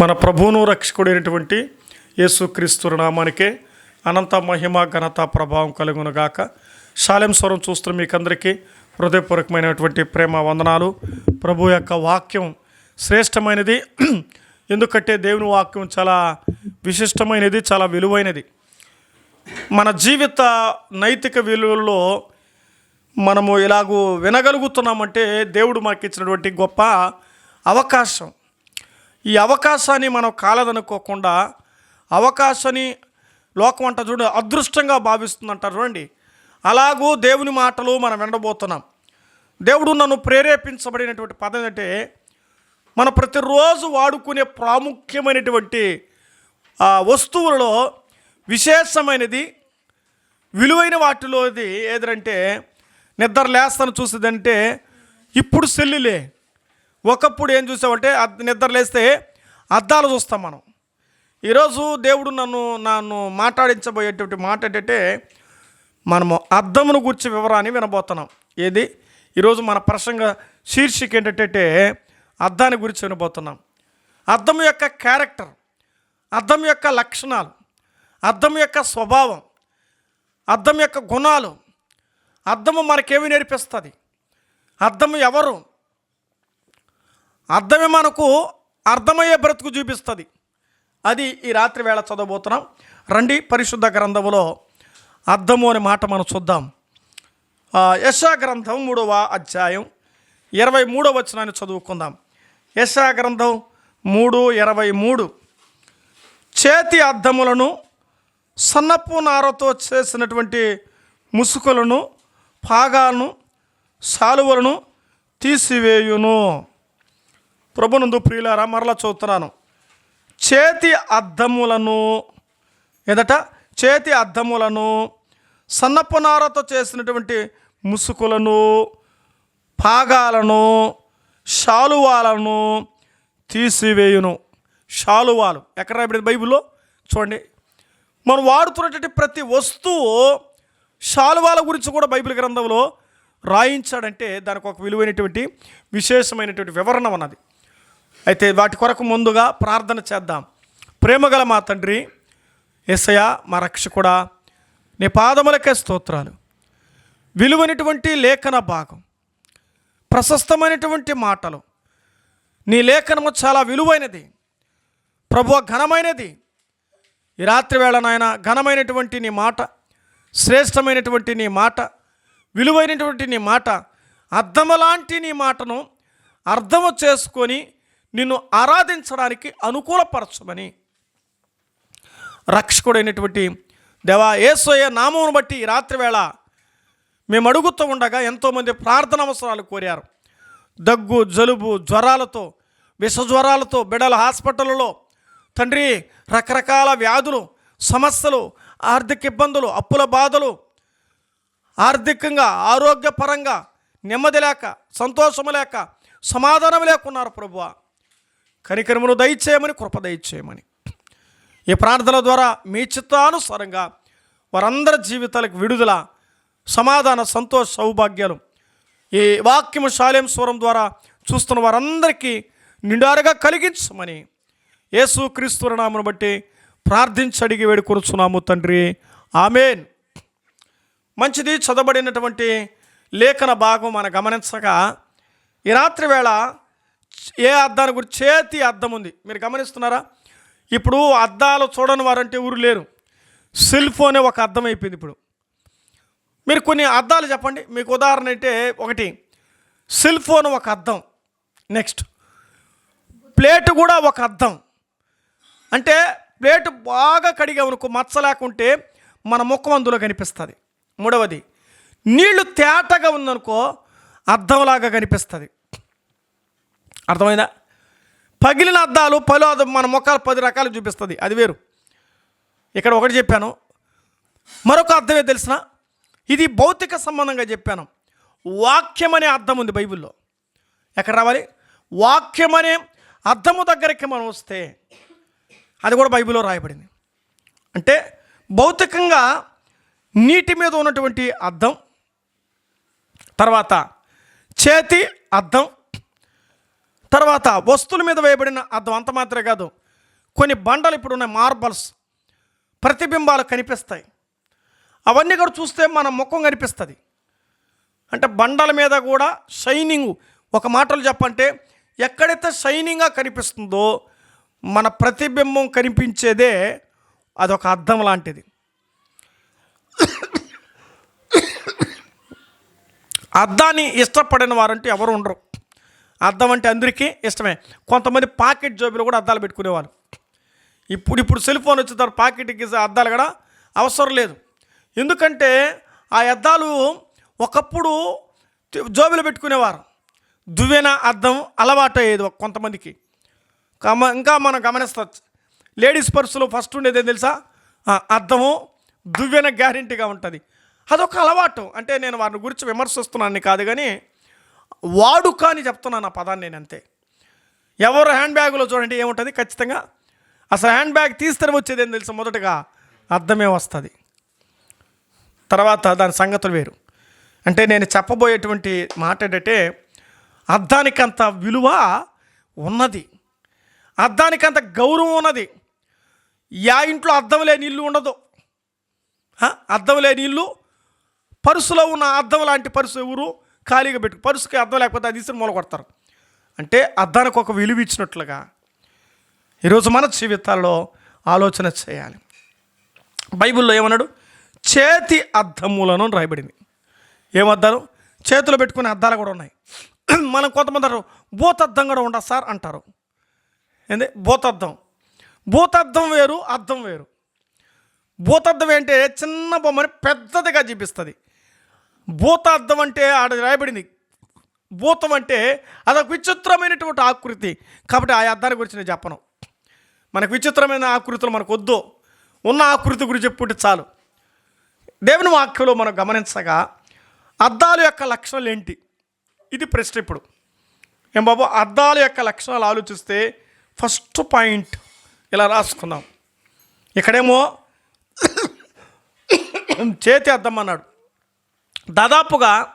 మన ప్రభువును రక్షకుడైనటువంటి యేసుక్రీస్తు నామానికే అనంత మహిమ ఘనత ప్రభావం కలుగునుగాక శాలెం స్వరం చూస్తున్న మీకందరికీ హృదయపూర్వకమైనటువంటి ప్రేమ వందనాలు. ప్రభు యొక్క వాక్యం శ్రేష్టమైనది. ఎందుకంటే దేవుని వాక్యం చాలా విశిష్టమైనది చాలా విలువైనది. మన జీవిత నైతిక విలువల్లో మనము ఇలాగూ వినగలుగుతున్నామంటే దేవుడు మాకు ఇచ్చినటువంటి గొప్ప అవకాశం. ఈ అవకాశాన్ని మనం కాలదనుకోకుండా అవకాశాన్ని లోకం అంట చూడు అదృష్టంగా భావిస్తుందంటారు చూడండి. అలాగూ దేవుని మాటలు మనం వినబోతున్నాం. దేవుడు నన్ను ప్రేరేపించబడినటువంటి పదం ఏంటంటే మనం ప్రతిరోజు వాడుకునే ప్రాముఖ్యమైనటువంటి ఆ, వస్తువులలో విశేషమైనది విలువైన వాటిలోది ఏదంటే నిద్ర లేస్తాను చూసేదంటే ఇప్పుడు సెల్లులే. ఒకప్పుడు ఏం చూసామంటే అద్- నిద్ర లేస్తే అద్దాలు చూస్తాం మనం. ఈరోజు దేవుడు నన్ను నన్ను మాట్లాడించబోయేటువంటి మాట ఏంటంటే మనము అద్దమును గురించి వివరాన్ని వినబోతున్నాం. ఏది? ఈరోజు మన ప్రసంగ శీర్షిక ఏంటంటే అద్దాన్ని గురించి వినబోతున్నాం. అద్దం యొక్క క్యారెక్టర్ అద్దం యొక్క లక్షణాలు అద్దం యొక్క స్వభావం అద్దం యొక్క గుణాలు అద్దము మనకేమి నేర్పిస్తుంది? అద్దము ఎవరు? అర్థమే మనకు అర్థమయ్యే బ్రతుకు చూపిస్తుంది. అది ఈ రాత్రి వేళ చదవబోతున్నాం. రండి పరిశుద్ధ గ్రంథములో అర్థము అనే మాట మనం చూద్దాం. యశా గ్రంథం మూడవ అధ్యాయం ఇరవై మూడవ వచనాన్ని చదువుకుందాం. యశా గ్రంథం మూడు ఇరవై మూడు. చేతి అద్దములను సన్నపు నారతో చేసినటువంటి ముసుగులను పాగాలను సాలువలను తీసివేయును. ప్రభునందు ప్రియులారా మరలా చూస్తున్నాను చేతి అద్దములను ఎదట చేతి అద్దములను సన్నపు నారతో చేసినటువంటి ముసుకులను పాగాలను శాలువాలను తీసివేయును. శాలువాలు. ఎక్కడ రాబడింది బైబిల్లో? చూడండి. మనం వాడుతున్నటువంటి ప్రతి వస్తువు శాలువాల గురించి కూడా బైబిల్ గ్రంథంలో రాయించాడంటే దానికి ఒక విలువైనటువంటి విశేషమైనటువంటి వివరణ ఉన్నది. అయితే వాటి కొరకు ముందుగా ప్రార్థన చేద్దాం. ప్రేమగల మా తండ్రి ఎస్సయ మా రక్షకుడా నీ పాదములకే స్తోత్రాలు. విలువైనటువంటి లేఖన భాగం ప్రశస్తమైనటువంటి మాటలు నీ లేఖనము చాలా విలువైనది. ప్రభు ఘనమైనది. ఈ రాత్రి వేళ నాయన ఘనమైనటువంటి నీ మాట శ్రేష్టమైనటువంటి నీ మాట విలువైనటువంటి నీ మాట అర్థములాంటి నీ మాటను అర్థము చేసుకొని నిన్ను ఆరాధించడానికి అనుకూలపరచమని. రక్షకుడైనటువంటి దేవా ఏసోయ నామమును బట్టి ఈ రాత్రివేళ మేము అడుగుతూ ఉండగా ఎంతోమంది ప్రార్థన అవసరాలు కోరారు. దగ్గు జలుబు జ్వరాలతో విష జ్వరాలతో బిడల హాస్పిటల్లో తండ్రి రకరకాల వ్యాధులు సమస్యలు ఆర్థిక ఇబ్బందులు అప్పుల బాధలు ఆర్థికంగా ఆరోగ్యపరంగా నెమ్మది లేక సంతోషము లేక సమాధానం లేకున్నారు ప్రభువా. కనికరమును దయచేయమని కృప దయచేయమని. ఈ ప్రార్థన ద్వారా మీ చిత్తానుసారంగా వారందరి జీవితాలకు విడుదల సమాధాన సంతోష సౌభాగ్యాలు. ఈ వాక్యము శాలేం స్వరం ద్వారా చూస్తున్న వారందరికీ నిండారుగా కలిగించమని యేసు క్రీస్తునామను బట్టి ప్రార్థించి అడిగి వేడుకొనుచున్నాము తండ్రి. ఆమెన్. మంచిది చదవబడినటువంటి లేఖన భాగం మనం గమనించగా ఈ రాత్రి వేళ ఏ అద్దాన్ని గురించి చేతి అద్దం ఉంది. మీరు గమనిస్తున్నారా? ఇప్పుడు అద్దాలు చూడని వారంటే ఊరు లేరు. సెల్ ఫోనే ఒక అద్దం అయిపోయింది ఇప్పుడు. మీరు కొన్ని అద్దాలు చెప్పండి. మీకు ఉదాహరణ అయితే ఒకటి. సెల్ ఫోన్ ఒక అద్దం. నెక్స్ట్. ప్లేట్ కూడా ఒక అద్దం. అంటే ప్లేట్ బాగా కడిగామనుకో మచ్చ లేకుంటే మన ముఖం అందులో కనిపిస్తుంది. మూడవది. నీళ్ళు తేటగా ఉందనుకో అద్దంలాగా కనిపిస్తుంది. అర్థమైందా? పగిలిన అద్దాలు పలు మన ముఖాలు పది రకాలు చూపిస్తుంది. అది వేరు. ఇక్కడ ఒకటి చెప్పాను. మరొక అర్థమే తెలిసిన? ఇది భౌతిక సంబంధంగా చెప్పాను. వాక్యం అనే అర్థం ఉంది బైబిల్లో. ఎక్కడ రావాలి? వాక్యం అనే అర్థము దగ్గరికి మనం వస్తే అది కూడా బైబిల్లో రాయబడింది. అంటే భౌతికంగా నీటి మీద ఉన్నటువంటి అర్థం తర్వాత చేతి అర్థం తర్వాత వస్తువుల మీద వేయబడిన అద్దం అంత మాత్రమే కాదు. కొన్ని బండలు ఇప్పుడు ఉన్నాయి మార్బల్స్ ప్రతిబింబాలు కనిపిస్తాయి. అవన్నీ కూడా చూస్తే మన ముఖం కనిపిస్తుంది. అంటే బండల మీద కూడా షైనింగ్ ఒక మాటలు చెప్పంటే ఎక్కడైతే షైనింగ్గా కనిపిస్తుందో మన ప్రతిబింబం కనిపించేదే అదొక అర్థం లాంటిది. అర్థాన్ని ఇష్టపడిన వారంటే ఎవరు ఉండరు. అద్దం అంటే అందరికీ ఇష్టమే. కొంతమంది పాకెట్ జోబులు కూడా అద్దాలు పెట్టుకునేవాళ్ళు. ఇప్పుడు ఇప్పుడు సెల్ ఫోన్ వచ్చిన తర్వాత పాకెట్కి అద్దాలు కూడా అవసరం లేదు. ఎందుకంటే ఆ అద్దాలు ఒకప్పుడు జోబులు పెట్టుకునేవారు. దువ్వెన అద్దం అలవాటు అయ్యేది కొంతమందికి. కమ ఇంకా మనం గమనిస్తవచ్చు లేడీస్ పర్సులో ఫస్ట్ ఉండేది ఏం తెలుసా? ఆ, అద్దము దువ్వెన గ్యారంటీగా ఉంటుంది. అదొక అలవాటు. అంటే నేను వారిని గురించి విమర్శిస్తున్నాను కాదు కానీ వాడుక అని చెప్తున్నాను ఆ పదాన్ని నేను అంతే ఎవరు హ్యాండ్ బ్యాగ్లో చూడండి ఏముంటుంది? ఖచ్చితంగా అసలు హ్యాండ్ బ్యాగ్ తీస్తే వచ్చేది ఏం తెలుసు మొదటగా? అర్థమే వస్తుంది. తర్వాత దాని సంగతులు వేరు. అంటే నేను చెప్పబోయేటువంటి మాట ఏంటంటే అర్థానికంత విలువ ఉన్నది. అర్థానికంత గౌరవం ఉన్నది. యా ఇంట్లో అద్దం లేని ఇల్లు ఉండదు. అర్థం అద్దం లేని ఇల్లు. పరుసులో ఉన్న అద్దం లాంటి పరుసు ఎవరు? ఖాళీగా పెట్టు పరుసుకి అర్థం లేకపోతే అది ఇసురు మూల కొడతారు అంటే అద్దానికి ఒక విలువ ఇచ్చినట్లుగా ఈరోజు మన జీవితాల్లో ఆలోచన చేయాలి. బైబిల్లో ఏమన్నాడు? చేతి అద్దములను అని రాయబడింది. ఏమద్దాలు చేతిలో పెట్టుకునే అద్దాలు కూడా ఉన్నాయి. మనం కొంతమంది అంటారు భూతద్దం కూడా ఉండదు సార్? అంటారు. ఏంది? భూతద్దం. భూతద్దం వేరు అద్దం వేరు. భూతద్దం ఏంటి? చిన్న బొమ్మని పెద్దదిగా చూపిస్తుంది. భూత అంటే ఆడ రాయబడింది. భూతం అంటే అదొక విచిత్రమైనటువంటి ఆకృతి. కాబట్టి ఆ అర్థాన్ని గురించి నేను చెప్పను. మనకు విచిత్రమైన ఆకృతులు మనకు వద్దు. ఉన్న ఆకృతి గురించి చెప్పుకుంటే చాలు. దేవుని వాక్యంలో మనం గమనించగా అద్దాల యొక్క లక్షణాలు ఏంటి? ఇది ప్రశ్న ఇప్పుడు. ఏం బాబు అద్దాల యొక్క లక్షణాలు ఆలోచిస్తే ఫస్ట్ పాయింట్ ఇలా రాసుకుందాం. ఇక్కడేమో చేతి అద్దం అన్నాడు. దాదాపుగా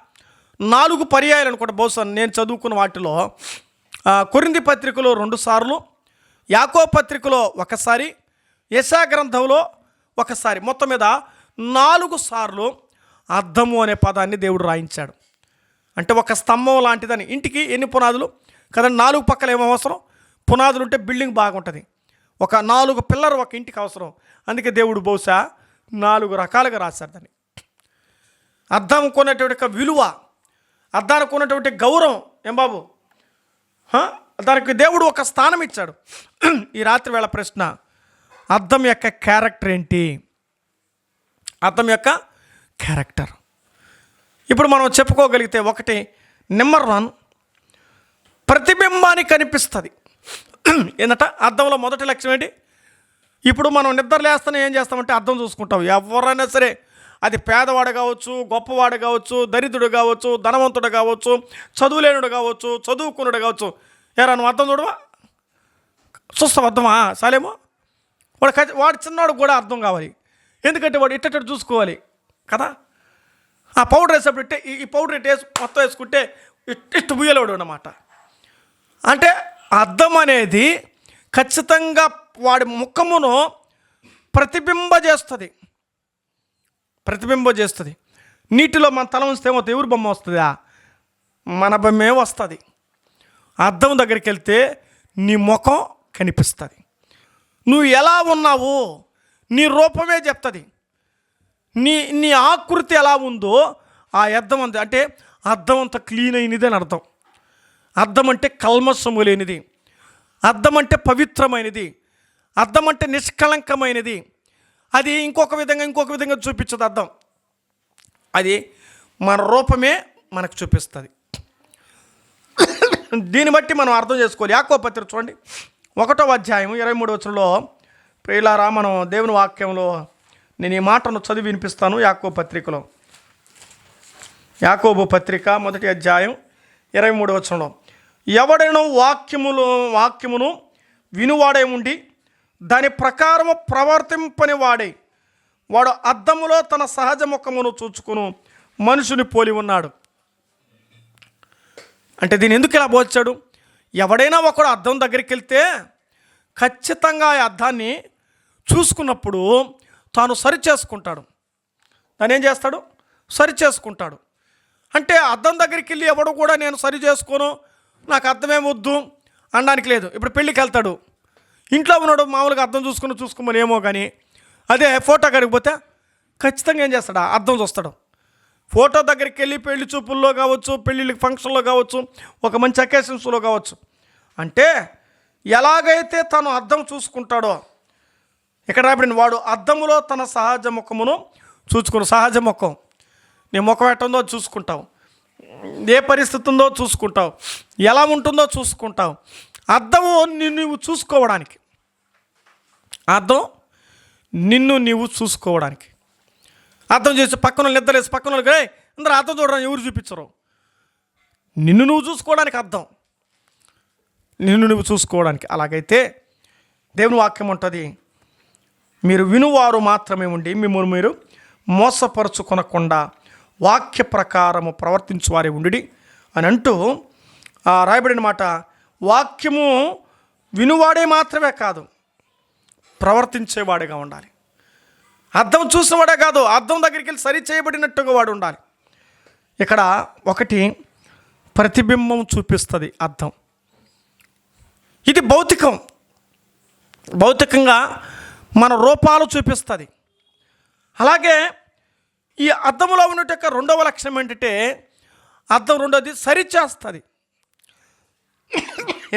నాలుగు పర్యాయాలు అనుకుంటా బహుశా నేను చదువుకున్న వాటిలో కొరింది పత్రికలో రెండు సార్లు యాకో పత్రికలో ఒకసారి యశా గ్రంథంలో ఒకసారి. మొత్తం మీద నాలుగు సార్లు అర్థము అనే పదాన్ని దేవుడు రాయించాడు. అంటే ఒక స్తంభం లాంటిదని. ఇంటికి ఎన్ని పునాదులు? కదండి నాలుగు పక్కల ఏమో అవసరం? పునాదులు ఉంటే బిల్డింగ్ బాగుంటుంది. ఒక నాలుగు పిల్లర్ ఒక ఇంటికి అవసరం. అందుకే దేవుడు బహుశా నాలుగు రకాలుగా రాశారు దాన్ని. అద్దం కొన్నటువంటి ఒక విలువ అద్దానికి ఉన్నటువంటి గౌరవం ఏం బాబు? దానికి దేవుడు ఒక స్థానం ఇచ్చాడు. ఈ రాత్రి వేళ ప్రశ్న అద్దం యొక్క క్యారెక్టర్ ఏంటి? అద్దం యొక్క క్యారెక్టర్. ఇప్పుడు మనం చెప్పుకోగలిగితే ఒకటి నెంబర్ వన్ ప్రతిబింబానికి కనిపిస్తుంది. ఏంటంట అద్దంలో మొదటి లక్ష్యం ఏంటి? ఇప్పుడు మనం నిద్ర లేస్తేనే ఏం చేస్తామంటే అర్థం చూసుకుంటాం. ఎవరైనా సరే అది పేదవాడు కావచ్చు గొప్పవాడు కావచ్చు దరిద్రుడు కావచ్చు ధనవంతుడు కావచ్చు చదువులేనుడు కావచ్చు చదువుకున్నాడు కావచ్చు. ఎరా నువ్వు అర్థం చూడవా? చూస్తావు అర్థమా? సాలేమో? వాడు ఖచ్చి- వాడు చిన్నవాడు కూడా అర్థం కావాలి. ఎందుకంటే వాడు ఇట్టేటట్టు చూసుకోవాలి. కదా? ఆ పౌడర్ వేసేప్పుడు ఇట్టే ఈ- పౌడర్ ఇట్టు వేసి మొత్తం వేసుకుంటే ఇట్ ఇట్టు బుయ్యలేడు అనమాట అంటే అర్థం అనేది ఖచ్చితంగా వాడి ముఖమును ప్రతిబింబ చేస్తుంది ప్రతిబింబం చేస్తుంది. నీటిలో మన తల ఉంచితే ఏమవుతుంది ఎవరి బొమ్మ వస్తుందా? మన బొమ్మే వస్తుంది. అద్దం దగ్గరికి వెళ్తే నీ ముఖం కనిపిస్తుంది. నువ్వు ఎలా ఉన్నావు నీ రూపమే చెప్తుంది. నీ నీ ఆకృతి ఎలా ఉందో ఆ అద్దం అంత అంటే అద్దం అంత క్లీన్ అయినది అని అర్థం. అద్దం అంటే కల్మసము లేనిది. అద్దం అంటే పవిత్రమైనది. అద్దం అంటే నిష్కళంకమైనది. అది ఇంకొక విధంగా ఇంకొక విధంగా చూపించదు అర్థం. అది మన రూపమే మనకు చూపిస్తుంది. దీన్ని బట్టి మనం అర్థం చేసుకోవాలి. యాకో పత్రిక చూడండి. ఒకటో అధ్యాయం ఇరవై మూడు వచ్చంలో ప్రియులారా మనం దేవుని వాక్యంలో నేను ఈ మాటను చదివి వినిపిస్తాను యాకో పత్రికలో. యాకోబు పత్రిక మొదటి అధ్యాయం ఇరవై మూడు వచ్చంలో ఎవడైనా వాక్యములు వాక్యమును వినువాడే ఉండి దాని ప్రకారము ప్రవర్తింపని వాడే వాడు అద్దములో తన సహజ ముఖమును చూచుకును మనుషుని పోలి ఉన్నాడు. అంటే దీన్ని ఎందుకు ఇలా పోల్చాడు ఎవడైనా ఒకడు అద్దం దగ్గరికి వెళ్తే ఖచ్చితంగా ఆ అద్దాన్ని చూసుకున్నప్పుడు తాను సరి చేసుకుంటాడు దాన్ని ఏం చేస్తాడు? సరి చేసుకుంటాడు అంటే అద్దం దగ్గరికి వెళ్ళి ఎవడు కూడా నేను సరి చేసుకోను నాకు అర్థమేం వద్దు అనడానికి లేదు. ఇప్పుడు పెళ్ళికి వెళ్తాడు ఇంట్లో ఉన్నాడు మామూలుగా అర్థం చూసుకుని చూసుకోమని ఏమో కానీ అదే ఫోటో కాడికి పోతే ఖచ్చితంగా ఏం చేస్తాడు? అర్థం చూస్తాడు. ఫోటో దగ్గరికి వెళ్ళి పెళ్ళి చూపుల్లో కావచ్చు పెళ్ళిళ్ళ ఫంక్షన్లో కావచ్చు ఒక మంచి అకేషన్స్లో కావచ్చు. అంటే ఎలాగైతే తను అర్థం చూసుకుంటాడో ఇక్కడ రాబడిన వాడు అర్థములో తన సహజ ముఖమును చూసుకుని సహజ ముఖం. నీ ముఖం ఎట్టుందో చూసుకుంటావు. ఏ పరిస్థితి ఉందో చూసుకుంటావు. ఎలా ఉంటుందో చూసుకుంటావు. అర్థము నిన్ను నువ్వు చూసుకోవడానికి. అర్థం? నిన్ను నీవు చూసుకోవడానికి. అర్థం చేసి పక్కన వాళ్ళు నిద్రలేసి పక్కన వాళ్ళకి అందరూ అర్థం చూడడం ఎవరు చూపించరు. నిన్ను నువ్వు చూసుకోవడానికి అర్థం. నిన్ను నువ్వు చూసుకోవడానికి. అలాగైతే దేవుని వాక్యం ఉంటుంది మీరు వినువారు మాత్రమే ఉండి మిమ్మల్ని మీరు మోసపరుచుకొనకుండా వాక్య ప్రకారము ప్రవర్తించువారే ఉండి అని అంటూ ఆ రాయబడిన మాట వాక్యము వినువాడే మాత్రమే కాదు ప్రవర్తించేవాడిగా ఉండాలి. అర్థం చూసినవాడే కాదు అర్థం దగ్గరికి వెళ్ళి సరి చేయబడినట్టుగా వాడు ఉండాలి. ఇక్కడ ఒకటి ప్రతిబింబం చూపిస్తుంది అర్థం. ఇది భౌతికం. భౌతికంగా మన రూపాలు చూపిస్తుంది. అలాగే ఈ అర్థంలో ఉన్న యొక్క రెండవ లక్షణం ఏంటంటే అర్థం రెండోది సరిచేస్తుంది.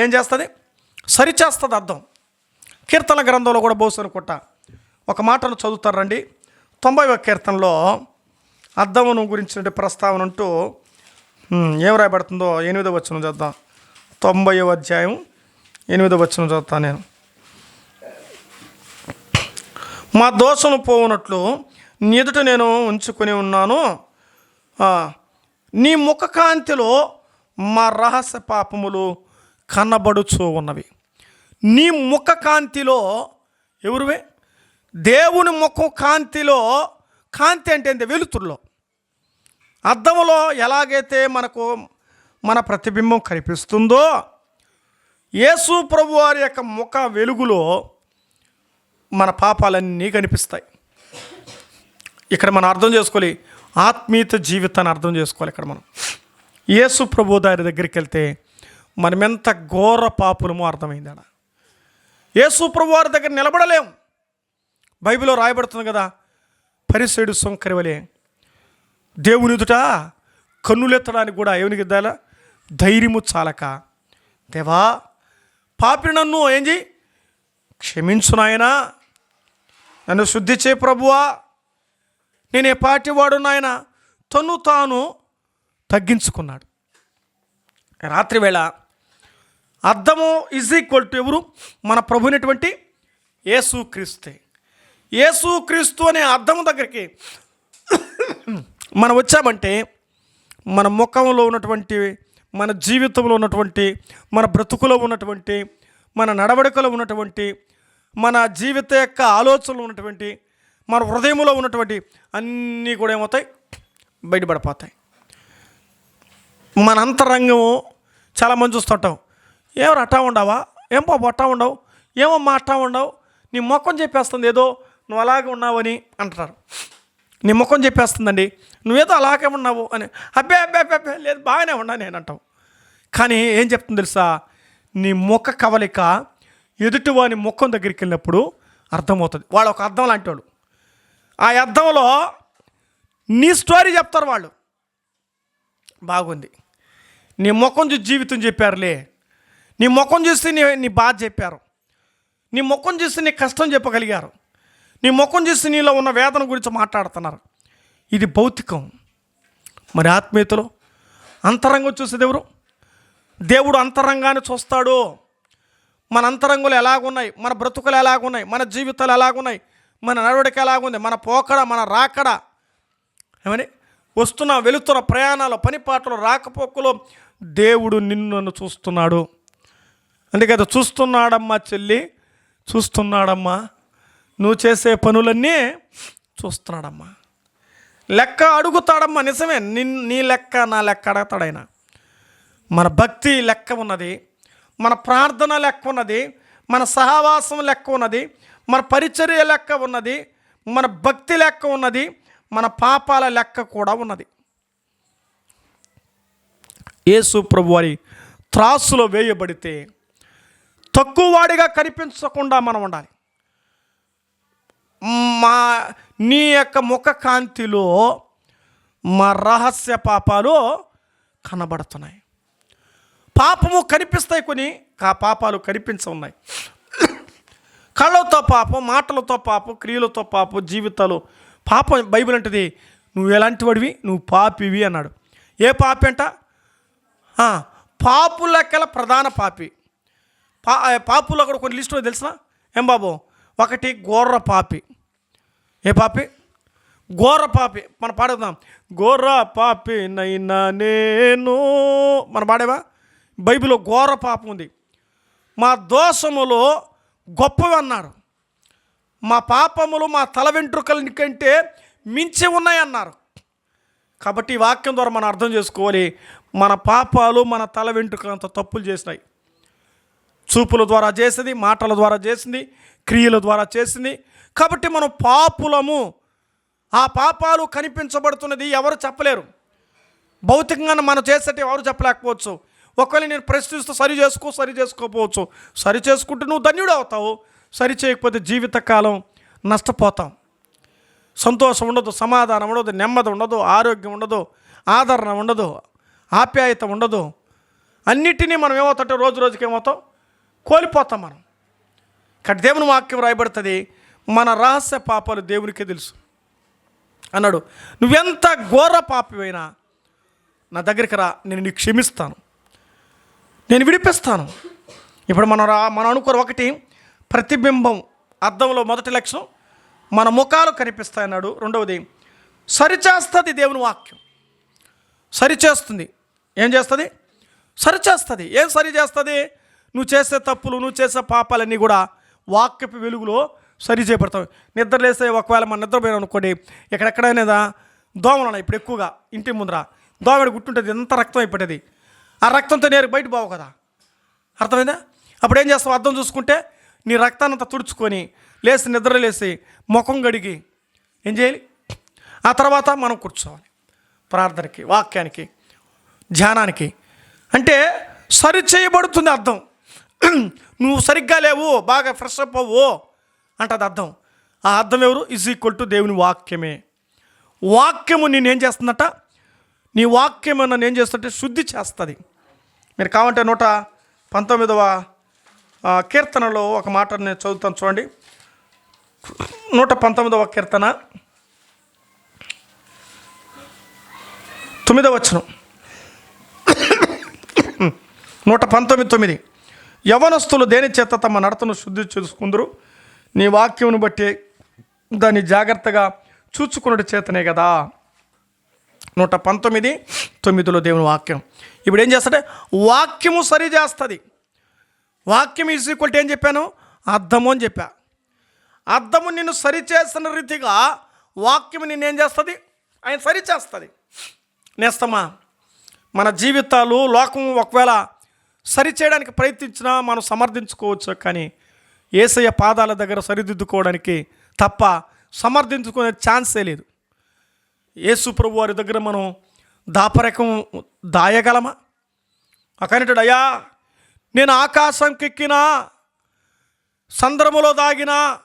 ఏం చేస్తుంది? సరిచేస్తుంది అర్థం. కీర్తన గ్రంథంలో కూడా బహుశా కొట్ట. ఒక మాటను చదువుతారండి తొంభైవ కీర్తనలో అర్థమును గురించిన ప్రస్తావన అంటూ ఏం రాయబడుతుందో ఎనిమిదో వచ్చిన చూద్దాం. తొంభైవ అధ్యాయం ఎనిమిదో వచ్చిన చదువుతాను నేను. మా దోషను పోవునట్లు నీ ఎదుట నేను ఉంచుకొని ఉన్నాను. నీ ముఖ కాంతిలో మా రహస్య పాపములు కనబడుచూ ఉన్నవి. నీ ముఖ కాంతిలో ఎవరువే? దేవుని ముఖం కాంతిలో కాంతి అంటే ఏంటి వెలుతురులో. అద్దములో ఎలాగైతే మనకు మన ప్రతిబింబం కనిపిస్తుందో యేసు ప్రభు వారి యొక్క ముఖ వెలుగులో మన పాపాలన్నీ కనిపిస్తాయి. ఇక్కడ మనం అర్థం చేసుకోవాలి. ఆత్మీయత జీవితాన్ని అర్థం చేసుకోవాలి ఇక్కడ మనం. యేసు ప్రభు దారి దగ్గరికి వెళ్తే మనమెంత ఘోర పాపులమో అర్థమైంది ఆడ యేసు ప్రభు వారి దగ్గర నిలబడలేం. బైబిల్లో రాయబడుతుంది కదా పరిసేడు సొంకరివలే దేవుని ఎదుట కన్నులెత్తడానికి కూడా ఏమనికి ఇద్దాలా ధైర్యము చాలక. దేవా పాపి నన్ను ఏం చేయి క్షమించు నాయనా. నన్ను శుద్ధి చే ప్రభువా. నేనే పాటివాడు నాయన. తను తాను తగ్గించుకున్నాడు. రాత్రి వేళ అర్థము ఈజ్ ఈక్వల్ టు ఎవరు? మన ప్రభునటువంటి యేసు క్రీస్తే. యేసు క్రీస్తు అనే అర్థము దగ్గరికి మనం వచ్చామంటే మన ముఖంలో ఉన్నటువంటి మన జీవితంలో ఉన్నటువంటి మన బ్రతుకులో ఉన్నటువంటి మన నడవడికలో ఉన్నటువంటి మన జీవిత యొక్క ఆలోచనలు ఉన్నటువంటి మన హృదయంలో ఉన్నటువంటి అన్నీ కూడా ఏమవుతాయి? బయటపడిపోతాయి. మన అంతరంగం చాలామంది చూస్తుంటాం. ఏమో అట్టా ఉండవా? ఏం పాప అట్టా ఉండవు? మా అట్టా ఉండవు? నీ ముఖం చెప్పేస్తుంది ఏదో నువ్వు అలాగే ఉన్నావని అంటారు. నీ ముఖం చెప్పేస్తుందండి నువ్వేదో అలాగే ఉన్నావు అని. అబ్బే అబ్బే అబ్బే అబ్బే లేదు బాగానే ఉన్నా నేను అంటావు కానీ ఏం చెప్తుంది తెలుసా? నీ ముఖ కవలిక ఎదుటివాని ముఖం దగ్గరికి వెళ్ళినప్పుడు అర్థమవుతుంది. వాళ్ళు ఒక అర్థం లాంటి వాళ్ళు ఆ అర్థంలో నీ స్టోరీ చెప్తారు వాళ్ళు. బాగుంది. నీ ముఖం చూసి జీవితం చెప్పారులే. నీ ముఖం చూసి నీ నీ బాధ చెప్పారు. నీ ముఖం చూసి నీ కష్టం చెప్పగలిగారు. నీ ముఖం చూసి నీలో ఉన్న వేదన గురించి మాట్లాడుతున్నారు. ఇది భౌతికం. మరి ఆత్మీయతలో అంతరంగం చూసేది ఎవరు? దేవుడు అంతరంగాన్ని చూస్తాడు. మన అంతరంగులు ఎలాగున్నాయి? మన బ్రతుకులు ఎలాగున్నాయి? మన జీవితాలు ఎలాగున్నాయి? మన నడవడిక ఎలాగుంది? మన పోకడ మన రాకడ. ఏమని? వస్తున్న వెళుతున్న ప్రయాణాలు పనిపాటలు రాకపోకలు దేవుడు నిన్ను నన్ను చూస్తున్నాడు. అందుకే అది చూస్తున్నాడమ్మా చెల్లి చూస్తున్నాడమ్మా. నువ్వు చేసే పనులన్నీ చూస్తున్నాడమ్మా. లెక్క అడుగుతాడమ్మా నిజమే నిన్ నీ లెక్క నా లెక్క అడుగుతాడైనా. మన భక్తి లెక్క ఉన్నది మన ప్రార్థన లెక్క ఉన్నది మన సహవాసం లెక్క ఉన్నది మన పరిచర్య లెక్క ఉన్నది మన భక్తి లెక్క ఉన్నది మన పాపాల లెక్క కూడా ఉన్నది. యేసు ప్రభు వారి త్రాసులో వేయబడితే తక్కువ వాడిగా కనిపించకుండా మనం ఉండాలి. మా నీ యొక్క ముఖ కాంతిలో మా రహస్య పాపాలు కనబడుతున్నాయి. పాపము కనిపిస్తాయి కొన్ని ఆ పాపాలు కనిపించున్నాయి కళ్ళతో పాపం మాటలతో పాపం క్రియలతో పాపం జీవితాలు పాపం బైబిల్ అంటది నువ్వు ఎలాంటి వాడివి నువ్వు పాపివి అన్నాడు. ఏ పాపి అంట? ఆ, పాపు లెక్కల ప్రధాన పాపి. పా పాపులు పాపులో కూడా కొన్ని లిస్టులో తెలిసిన ఏం బాబు? ఒకటి గోర్ర పాపి. ఏ పాపి? ఘోర పాపి. మనం పాడేద్దాం. ఘోర పాపి నైనా. నేను మనం పాడేవా? బైబిల్లో ఘోర పాపం ఉంది. మా దోషములో గొప్పవి అన్నారు. మా పాపములు మా తల వెంట్రుకల కంటే మించి ఉన్నాయన్నారు. కాబట్టి ఈ వాక్యం ద్వారా మనం అర్థం చేసుకోవాలి. మన పాపాలు మన తల వెంట్రుకలంత తప్పులు చేసినాయి. చూపుల ద్వారా చేసింది మాటల ద్వారా చేసింది క్రియల ద్వారా చేసింది. కాబట్టి మనం పాపులము. ఆ పాపాలు కనిపించబడుతున్నది ఎవరు చెప్పలేరు. భౌతికంగా మనం చేసేటి ఎవరు చెప్పలేకపోవచ్చు. ఒకవేళ నేను ప్రశ్నిస్తూ సరి చేసుకో సరి చేసుకోపోవచ్చు సరి చేసుకుంటే నువ్వు ధన్యుడు అవుతావు. సరి చేయకపోతే జీవితకాలం నష్టపోతాం. సంతోషం ఉండదు సమాధానం ఉండదు నెమ్మది ఉండదు ఆరోగ్యం ఉండదు ఆదరణ ఉండదు. ఆప్యాయత ఉండదు. అన్నిటినీ మనం ఏమవుతుంటే రోజు రోజుకి ఏమవుతాం? కోల్పోతాం మనం. కాబట్టి దేవుని వాక్యం రాయబడుతుంది మన రహస్య పాపాలు దేవునికే తెలుసు. అన్నాడు నువ్వెంత ఘోర పాపివైనా నా దగ్గరికి రా నేను నీకు క్షమిస్తాను. నేను విడిపిస్తాను. ఇప్పుడు మనం రా మనం అనుకోరు ఒకటి ప్రతిబింబం అద్దంలో మొదటి లక్ష్యం మన ముఖాలు కనిపిస్తాయన్నాడు రెండవది సరిచేస్తుంది దేవుని వాక్యం. సరిచేస్తుంది. ఏం చేస్తుంది? సరిచేస్తుంది. ఏం సరి చేస్తుంది? నువ్వు చేసే తప్పులు నువ్వు చేసే పాపాలన్నీ కూడా వాక్యపు వెలుగులో సరి చేయబడతావు నిద్ర లేస్తే ఒకవేళ మన నిద్రపోయినా అనుకోండి ఎక్కడెక్కడైనా దోమలు ఉన్నాయి ఇప్పుడు ఎక్కువగా ఇంటి ముందర. దోమడి గుట్టుంటుంది ఎంత రక్తం అయిపోతుంది. ఆ రక్తంతో నేను బయట పోవు కదా. అర్థమైందా? అప్పుడు ఏం చేస్తావు అర్థం చూసుకుంటే నీ రక్తాన్నంతా తుడుచుకొని లేచి నిద్ర లేచి ముఖం గడిగి ఏం చేయాలి? ఆ తర్వాత మనం కూర్చోవాలి. ప్రార్థనకి వాక్యానికి. ధ్యానానికి. అంటే సరి చేయబడుతుంది అర్థం. నువ్వు సరిగ్గా లేవు బాగా ఫ్రెష్ అప్ అవ్వు అంటది అర్థం. ఆ అర్థం ఎవరు? ఈజ్ ఈక్వల్ టు దేవుని వాక్యమే. వాక్యము నేను ఏం చేస్తుందట? నీ వాక్యం నన్ను ఏం చేస్తుంటే శుద్ధి చేస్తుంది. మీరు కావంటే నూట పంతొమ్మిదవ కీర్తనలో ఒక మాట నేను చదువుతాను చూడండి. నూట పంతొమ్మిదవ కీర్తన. తొమ్మిదవ వచనం. నూట పంతొమ్మిది తొమ్మిది. యవనస్తులు దేని చేత తమ నడతను శుద్ధి చేసుకుందరు? నీ వాక్యమును బట్టి దాన్ని జాగ్రత్తగా చూచుకున్నట్టు చేతనే కదా నూట పంతొమ్మిది తొమ్మిదిలో దేవుని వాక్యం. ఇప్పుడు ఏం చేస్తాడే వాక్యము సరి చేస్తుంది వాక్యం ఈజ్ ఈక్వల్ ఏం చెప్పాను? అర్థము అని చెప్పా. అర్థము నిన్ను సరి చేసిన రీతిగా వాక్యం నిన్నేం చేస్తుంది? ఆయన సరి చేస్తుంది నేస్తమా? మన జీవితాలు లోకం ఒకవేళ సరి చేయడానికి ప్రయత్నించినా మనం సమర్థించుకోవచ్చు కానీ ఏసయ్య పాదాల దగ్గర సరిదిద్దుకోవడానికి తప్ప సమర్థించుకునే ఛాన్సే లేదు. యేసు ప్రభు వారి దగ్గర మనం దాపరకం దాయగలమా? అకనటుడు అయ్యా నేను ఆకాశంకెక్కినా సందర్భంలో దాగినా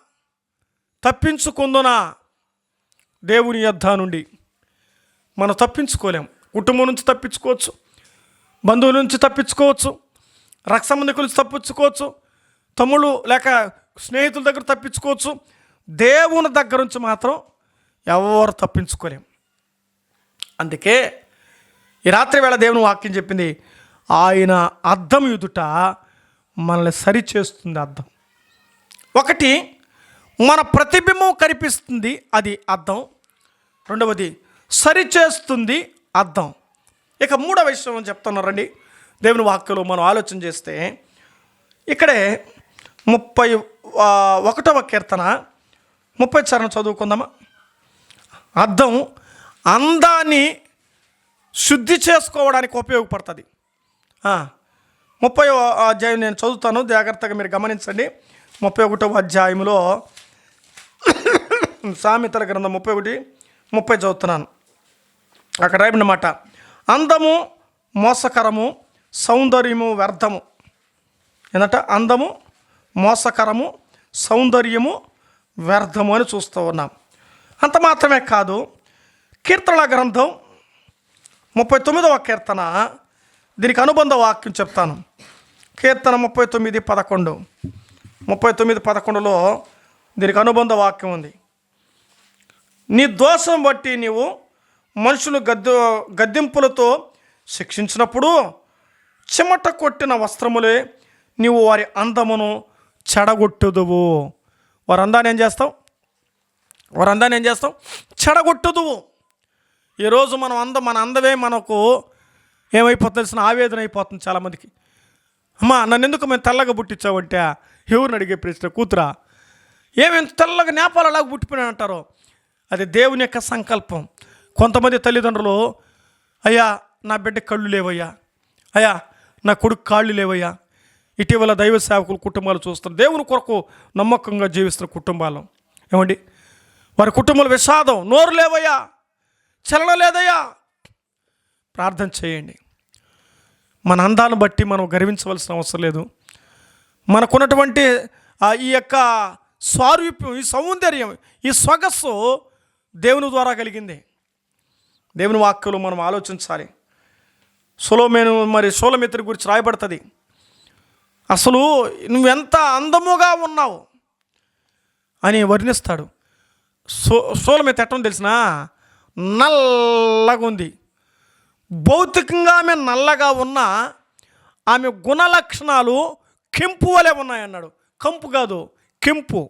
తప్పించుకుందునా? దేవుని యొద్ద నుండి మనం తప్పించుకోలేం. కుటుంబం నుంచి తప్పించుకోవచ్చు బంధువుల నుంచి తప్పించుకోవచ్చు రక్త తప్పించుకోవచ్చు. తమ్ముళ్ళు లేక స్నేహితుల దగ్గర తప్పించుకోవచ్చు. దేవుని దగ్గర నుంచి మాత్రం ఎవరు తప్పించుకోలేం. అందుకే ఈ రాత్రి వేళ దేవుని వాక్యం చెప్పింది ఆయన అర్థం ఎదుట మనల్ని సరి చేస్తుంది ఒకటి మన ప్రతిబింబం కనిపిస్తుంది అది అర్థం రెండవది సరిచేస్తుంది అర్థం ఇక మూడవ విషయం చెప్తున్నారండి దేవుని వాక్యలో మనం ఆలోచన చేస్తే ఇక్కడే ముప్పై ఒకటవ కీర్తన ముప్పై చరణ చదువుకుందామా? అర్థం అందాన్ని శుద్ధి చేసుకోవడానికి ఉపయోగపడుతుంది. ముప్పై అధ్యాయం నేను చదువుతాను జాగ్రత్తగా మీరు గమనించండి. ముప్పై ఒకటవ అధ్యాయంలో సామెతల గ్రంథం ముప్పై ఒకటి ముప్పై చదువుతున్నాను. అక్కడ రాయబడిన మాట అందము మోసకరము సౌందర్యము వ్యర్థము. ఏంటంటే? అందము మోసకరము సౌందర్యము వ్యర్థము అని చూస్తూ ఉన్నాం. అంత మాత్రమే కాదు కీర్తనల గ్రంథం ముప్పై తొమ్మిదవ కీర్తన దీనికి అనుబంధ వాక్యం చెప్తాను. కీర్తన ముప్పై తొమ్మిది పదకొండు. ముప్పై తొమ్మిది పదకొండులో దీనికి అనుబంధ వాక్యం ఉంది. నీ దోషం బట్టి నీవు మనుషులు గద్దె గద్దింపులతో శిక్షించినప్పుడు చెమట కొట్టిన వస్త్రములే నీవు వారి అందమును చెడగొట్టుదువు. వారి అందాన్ని ఏం చేస్తావు? వారి అందాన్ని ఏం చేస్తావు? చెడగొట్టుదువు. ఈరోజు మనం అందం మన అందమే మనకు ఏమైపోతుంది తెలిసిన ఆవేదన అయిపోతుంది చాలామందికి. అమ్మా నన్ను ఎందుకు మేము తెల్లగా పుట్టించావంటే? ఎవరిని అడిగే ప్రశ్న? కూతురా ఏమేమి తెల్లగా నేపాలు అలాగ పుట్టిపోయినా అంటారు? అది దేవుని యొక్క సంకల్పం. కొంతమంది తల్లిదండ్రులు అయ్యా నా బిడ్డ కళ్ళు లేవయ్యా. అయ్యా నా కొడుకు కాళ్ళు లేవయ్యా. ఇటీవల దైవ సేవకులు కుటుంబాలు చూస్తారు దేవుని కొరకు నమ్మకంగా జీవిస్తున్న కుటుంబాలు. ఏమండి? వారి కుటుంబాల విషాదం నోరు లేవయ్యా. చలన లేదయ్యా. ప్రార్థన చేయండి. మన అందాన్ని బట్టి మనం గర్వించవలసిన అవసరం లేదు. మనకున్నటువంటి ఈ యొక్క స్వారూప్యం ఈ సౌందర్యం ఈ సొగస్సు దేవుని ద్వారా కలిగింది. దేవుని వాక్యలు మనం ఆలోచించాలి. సులోమేను మరి సోలమిత్రి గురించి రాయబడుతుంది. అసలు నువ్వెంత అందముగా ఉన్నావు అని వర్ణిస్తాడు సో సోలమిత్ర ఎట్టం తెలిసిన? నల్లగుంది భౌతికంగా ఆమె నల్లగా ఉన్న ఆమె గుణ లక్షణాలు కెంపు వలె ఉన్నాయన్నాడు. కంపు కాదు కెంపు.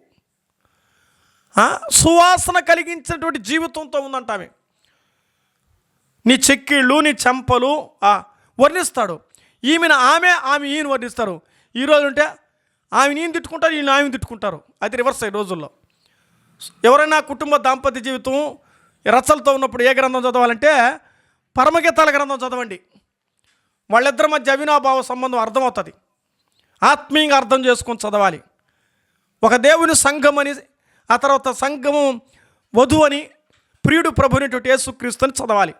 సువాసన కలిగించినటువంటి జీవితంతో ఉందంట ఆమె. నీ చెక్కిళ్ళు నీ చెంపలు వర్ణిస్తాడు. ఈమెను ఆమె ఆమె ఈయన వర్ణిస్తారు. ఈరోజు ఉంటే ఆమె ఈయన తిట్టుకుంటారు ఈయన ఆమెను తిట్టుకుంటారు. అది రివర్స్ ఈ రోజుల్లో. ఎవరైనా కుటుంబ దాంపత్య జీవితం రచ్చలతో ఉన్నప్పుడు ఏ గ్రంథం చదవాలంటే పరమగీతాల గ్రంథం చదవండి. వాళ్ళిద్దరి మధ్య అవినాభావ సంబంధం అర్థమవుతుంది. ఆత్మీయంగా అర్థం చేసుకొని చదవాలి. ఒక దేవుని సంఘం అని ఆ తర్వాత సంఘము వధువు అని ప్రియుడు ప్రభునేటువంటి యేసుక్రీస్తు అని చదవాలి.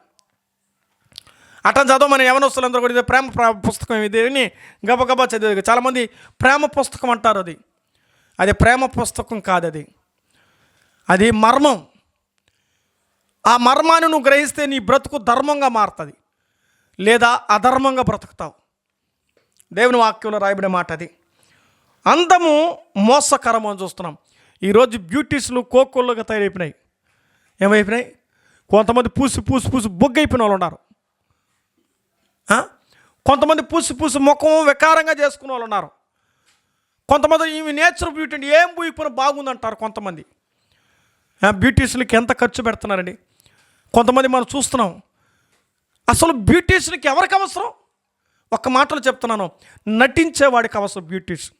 అట్లా చదవమని యవనస్తులందరూ కూడా ఇది ప్రేమ పుస్తకం ఇది. అని గబగబా చదివేది చాలామంది ప్రేమ పుస్తకం అంటారు అది. అది ప్రేమ పుస్తకం కాదు అది అది మర్మం. ఆ మర్మాన్ని నువ్వు గ్రహిస్తే నీ బ్రతుకు ధర్మంగా మారుతుంది. లేదా అధర్మంగా బ్రతుకుతావు. దేవుని వాక్యంలో రాయబడే మాట అది. అందము మోసకరం అని చూస్తున్నాం. ఈరోజు బ్యూటీస్లు కోకోళ్ళుగా తయారైపోయినాయి. ఏమైపోయినాయి? కొంతమంది పూసి పూసి పూసి బొగ్గైపోయిన వాళ్ళు ఉన్నారు. కొంతమంది పూసి పూసి ముఖం వికారంగా చేసుకునే వాళ్ళు ఉన్నారు. కొంతమంది ఈమె నేచురల్ బ్యూటీ అండి. ఏం పూయిపోయినా బాగుందంటారు కొంతమంది. బ్యూటీషియన్కి ఎంత ఖర్చు పెడుతున్నారండి. కొంతమంది మనం చూస్తున్నాం. అసలు బ్యూటీషియన్కి ఎవరికి అవసరం? ఒక్క మాటలు చెప్తున్నాను. నటించేవాడికి అవసరం బ్యూటీషియన్.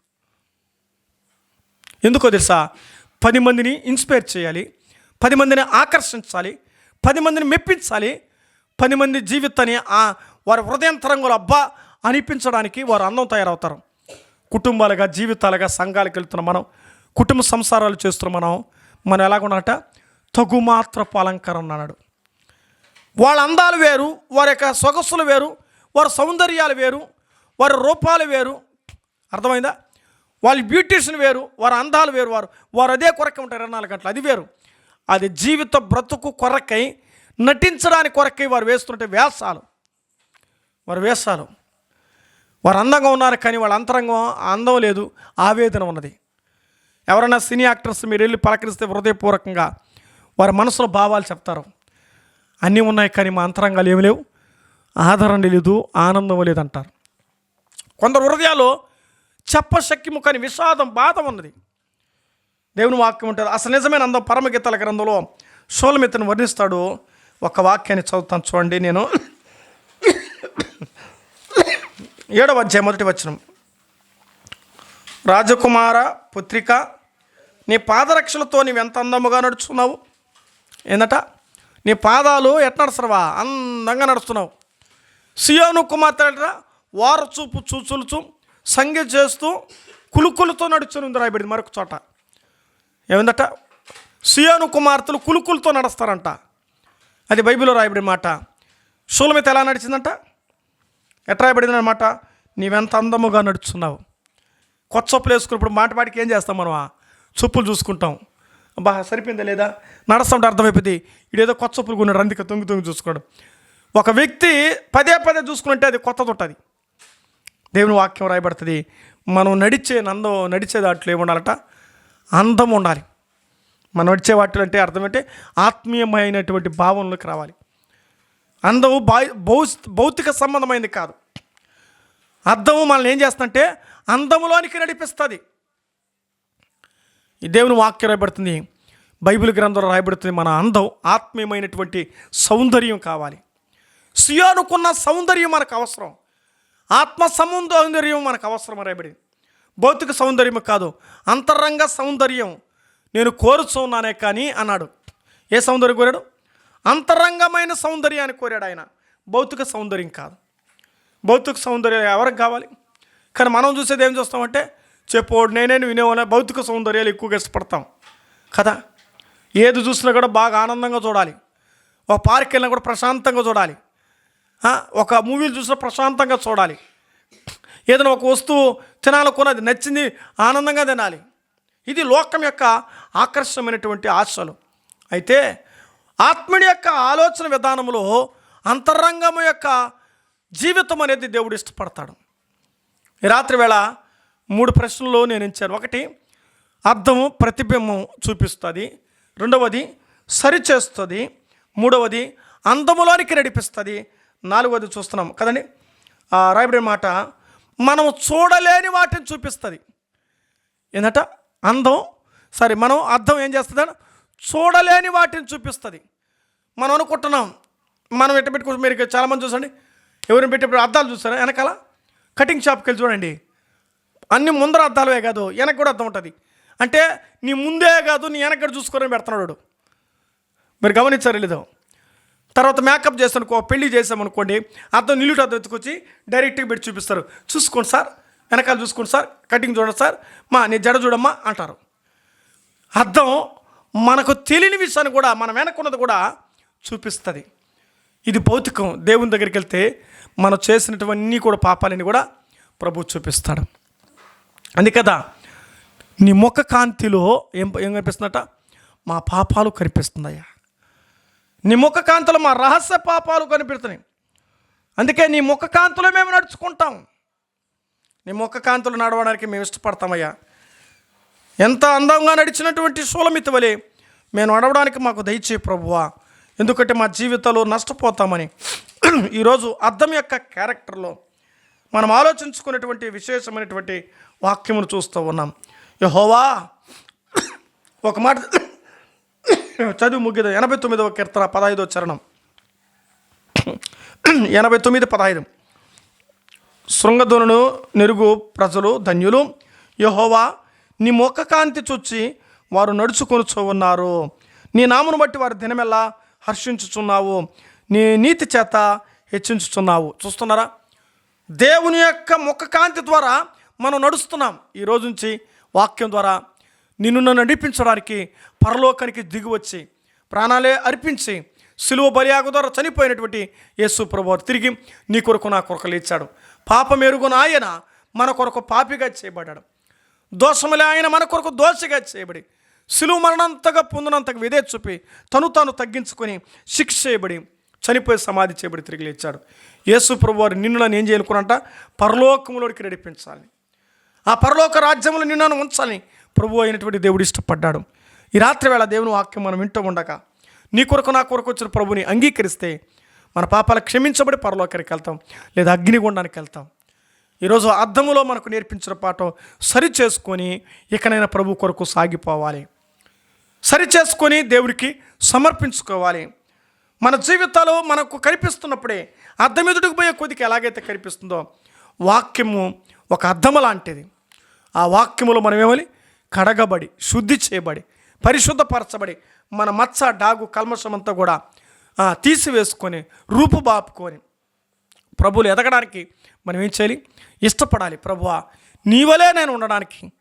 ఎందుకో తెలుసా? పది మందిని ఇన్స్పైర్ చేయాలి. పది మందిని ఆకర్షించాలి. పది మందిని మెప్పించాలి. పది మంది జీవితాన్ని వారి హృదయంతరంగులు అబ్బా అనిపించడానికి వారు అందం తయారవుతారు. కుటుంబాలుగా జీవితాలుగా సంఘాలకు వెళ్తున్న మనం కుటుంబ సంసారాలు చేస్తున్న మనం మనం ఎలాగున్నట తగుమాత్రపు అలంకారం అన్నాడు. వాళ్ళ అందాలు వేరు వారి యొక్క సొగస్సులు వేరు వారి సౌందర్యాలు వేరు వారి రూపాలు వేరు. అర్థమైందా? వాళ్ళ బ్యూటీషన్ వేరు వారి అందాలు వేరు వారు వారు అదే కొరకే ఉంటారు ఇరవై నాలుగు గంటలు. అది వేరు. అది జీవిత బ్రతుకు కొరకై నటించడానికి కొరకై వారు వేస్తుంటే వ్యాసాలు. వారు వేషాలు వారు అందంగా ఉన్నారు కానీ వాళ్ళ అంతరంగం అందం లేదు ఆవేదన ఉన్నది. ఎవరైనా సినీ యాక్టర్స్ మీరు వెళ్ళి పలకరిస్తే హృదయపూర్వకంగా వారి మనసులో భావాలు చెప్తారు. అన్నీ ఉన్నాయి కానీ మా అంతరంగాలు ఏమి లేవు. ఆదరణ లేదు ఆనందం లేదంటారు కొందరు హృదయాలు చెప్పశక్యము కానీ విషాదం బాధ ఉన్నది. దేవుని వాక్యం ఉంటుంది అసలు నిజమైన అందం పరమగీతాల గ్రంథంలో షోలమితను వర్ణిస్తాడు. ఒక వాక్యాన్ని చదువుతాను చూడండి నేను. ఏడవ అధ్యాయం మొదటి వచనం. రాజకుమార పుత్రిక నీ పాదరక్షలతో నీవెంత ఎంత అందముగా నడుచున్నావు ఏందట? నీ పాదాలు ఎట్ నడుస్తున్నావా? అందంగా నడుస్తున్నావు. సియోను కుమార్తె వారచూపు చూచులుచు సంగ చేస్తూ కులుకులతో నడుచునుంది రాయబడింది మరొక చోట. ఏమిందట? సియోను కుమార్తెలు కులుకులతో నడుస్తారంట. అది బైబిల్లో రాయబడిన మాట. షూలమిత ఎలా నడిచిందంట? ఎట్లా రాయబడింది అనమాట నీవెంత అందముగా నడుచున్నావు కొత్త చొప్పులు వేసుకున్నప్పుడు మాటపాటికి ఏం చేస్తాం మనం ఆ చూసుకుంటాం. అబ్బా సరిపోయిందా లేదా? నడుస్తుంటే అర్థమైపోయింది ఇడేదో కొత్త చొప్పులు కొన్నాడు అందుకే తొంగి తొంగి చూసుకోవడం ఒక వ్యక్తి పదే పదే చూసుకుంటే అది కొత్తది ఉంటుంది దేవుని వాక్యం రాయబడుతుంది. మనం నడిచే నందం నడిచే దాంట్లో ఏముండాలట? అందం ఉండాలి. మనం నడిచే వాటిలో అంటే అర్థం ఏంటంటే ఆత్మీయమైనటువంటి భావనలోకి రావాలి. అందం భౌ- భౌతిక సంబంధమైనది కాదు. అర్థము మనల్ని ఏం చేస్తుందంటే అందములోనికి నడిపిస్తుంది. ఈ దేవుని వాక్యం రాయబడుతుంది. బైబిల్ గ్రంథంలో రాయబడుతుంది మన అందం ఆత్మీయమైనటువంటి సౌందర్యం కావాలి. సియోనుకున్న సౌందర్యం మనకు అవసరం. ఆత్మ సౌందర్యం మనకు అవసరం రాయబడింది. భౌతిక సౌందర్యం కాదు అంతరంగ సౌందర్యం. నేను కోరుచున్నానే కానీ అన్నాడు. ఏ సౌందర్యం కోరాడు? అంతరంగమైన సౌందర్యాన్ని కోరాడు ఆయన. భౌతిక సౌందర్యం కాదు. భౌతిక సౌందర్యం ఎవరికి కావాలి? కానీ మనం చూసేది ఏం చూస్తామంటే చెప్పోడు నేనే వినేవాళ్ళ భౌతిక సౌందర్యాలు ఎక్కువగా ఇష్టపడతాం. కదా? ఏది చూసినా కూడా బాగా ఆనందంగా చూడాలి. ఒక పార్క్ వెళ్ళినా కూడా ప్రశాంతంగా చూడాలి. ఒక మూవీలు చూసినా ప్రశాంతంగా చూడాలి. ఏదైనా ఒక వస్తువు తినాలనుకున్నది నచ్చింది ఆనందంగా తినాలి. ఇది లోకం యొక్క ఆకర్షణమైనటువంటి ఆశలు. అయితే ఆత్ముడి యొక్క ఆలోచన విధానంలో అంతరంగం యొక్క జీవితం అనేది దేవుడు ఇష్టపడతాడు. రాత్రి వేళ మూడు ప్రశ్నలు నేను ఇచ్చాను. ఒకటి అర్థము ప్రతిబింబం చూపిస్తుంది. రెండవది సరిచేస్తుంది. మూడవది అందములోనికి నడిపిస్తుంది. నాలుగవది చూస్తున్నాం కదండి? ఆ రాయబడిన మాట మనం చూడలేని వాటిని చూపిస్తుంది. ఏంటంట అందం. సరే మనం అర్థం ఏం చేస్తుంది చూడలేని వాటిని చూపిస్తుంది. మనం అనుకుంటున్నాం మనం ఎట్ట పెట్టుకుంటాం మీరు చాలామంది చూసండి. ఎవరిని పెట్టేప్పుడు అద్దాలు చూస్తారా? వెనకాల? కటింగ్ షాప్కి వెళ్ళి చూడండి. అన్ని ముందర అద్దాలవే కాదు వెనక కూడా అర్థం ఉంటుంది. అంటే నీ ముందే కాదు నీ వెనక చూసుకొని పెడుతున్నాడు వాడు. మీరు గమనించారు లేదో? తర్వాత మేకప్ చేస్తానుకో పెళ్ళి చేసామనుకోండి అర్థం నిలుట అర్థం ఎత్తుకొచ్చి డైరెక్ట్గా పెట్టి చూపిస్తారు. చూసుకోండి సార్ వెనకాల చూసుకోండి సార్ కటింగ్ చూడండి సార్ మా నీ జడ చూడమ్మా అంటారు. అర్థం మనకు తెలియని విషయాన్ని కూడా మన వెనకున్నది కూడా చూపిస్తుంది. ఇది భౌతికం. దేవుని దగ్గరికి వెళ్తే మనం చేసినటువన్నీ కూడా పాపాలని కూడా ప్రభు చూపిస్తాడు. అందుకదా నీ ముఖ కాంతిలో ఏం ఏం కనిపిస్తుందట? మా పాపాలు కనిపిస్తుందయ్యా నీ ముఖ కాంతిలో మా రహస్య పాపాలు కనిపిస్తున్నాయి. అందుకే నీ ముఖ కాంతిలో మేము నడుచుకుంటాం. నీ ముఖ కాంతులు నడవడానికి మేము ఇష్టపడతామయ్యా. ఎంత అందంగా నడిచినటువంటి సూలమిత వలె మేము నడవడానికి మాకు దయచే ప్రభువా. ఎందుకంటే మా జీవితంలో నష్టపోతామని. ఈరోజు అర్థం యొక్క క్యారెక్టర్లో మనం ఆలోచించుకునేటువంటి విశేషమైనటువంటి వాక్యమును చూస్తూ ఉన్నాం. యహోవా ఒక మాట చదువు ముగిద. ఎనభై తొమ్మిదవ కీర్తన పదహైదో చరణం. ఎనభై తొమ్మిది పదహైదు. శృంగధును నిరుగు ప్రజలు ధన్యులు. యహోవా నీ ముఖ కాంతి చూచి వారు నడుచుకొనుచు ఉన్నారు నీ నామును బట్టి వారి దినమెల్లా హర్షించుచున్నావు. నీ నీతి చేత హెచ్చించుచున్నావు. చూస్తున్నారా? దేవుని యొక్క ముఖ కాంతి ద్వారా మనం నడుస్తున్నాం. ఈ రోజు నుంచి వాక్యం ద్వారా నిన్ను నన్ను నడిపించడానికి పరలోకానికి దిగివచ్చి ప్రాణాలే అర్పించి సిలువ బలియాగు ద్వారా చనిపోయినటువంటి యేసు ప్రభు తిరిగి నీ కొరకు నా కొరకు లేచాడు. పాపం ఎరుగున ఆయన మన కొరకు పాపిగా చేయబడ్డాడు. దోషములే ఆయన మన కొరకు దోషగా చేయబడి సులువు మరణంతగా పొందినంతగా విధే చూపి తను తాను తగ్గించుకొని శిక్ష చేయబడి చనిపోయి సమాధి చేయబడి తిరిగి లేచాడు. యేసు ప్రభు వారు నిన్ను నన్ను ఏం చేయాలనుకున్నంట పరలోకములోకి నడిపించాలి. ఆ పరలోక రాజ్యంలో నిన్ను ఉంచాలి. ఉంచాలని ప్రభు అయినటువంటి దేవుడు ఇష్టపడ్డాడు. ఈ రాత్రి వేళ దేవుని వాక్యం మనం వింటూ ఉండగా నీ కొరకు నా కొరకు వచ్చిన ప్రభుని అంగీకరిస్తే మన పాపాలు క్షమించబడి పరలోకానికి వెళ్తాం లేదా అగ్నిగుండానికి వెళ్తాం. ఈరోజు అర్థములో మనకు నేర్పించిన పాఠం సరి చేసుకొని ఇకనైనా ప్రభు కొరకు సాగిపోవాలి. సరి చేసుకొని దేవుడికి సమర్పించుకోవాలి. మన జీవితాలు మనకు కనిపిస్తున్నప్పుడే అర్థం ఎదుటికి పోయే కొద్దికి ఎలాగైతే కనిపిస్తుందో వాక్యము ఒక అర్థము లాంటిది. ఆ వాక్యములో మనం ఏమని? కడగబడి శుద్ధి చేయబడి పరిశుద్ధపరచబడి మన మచ్చ డాగు కల్మషమంతా కూడా తీసివేసుకొని తీసివేసుకొని రూపుబాపుకొని ప్రభువులు ఎదగడానికి మనం ఏం చేయాలి? ఇష్టపడాలి. ప్రభువా నీ వలే నేను ఉండడానికి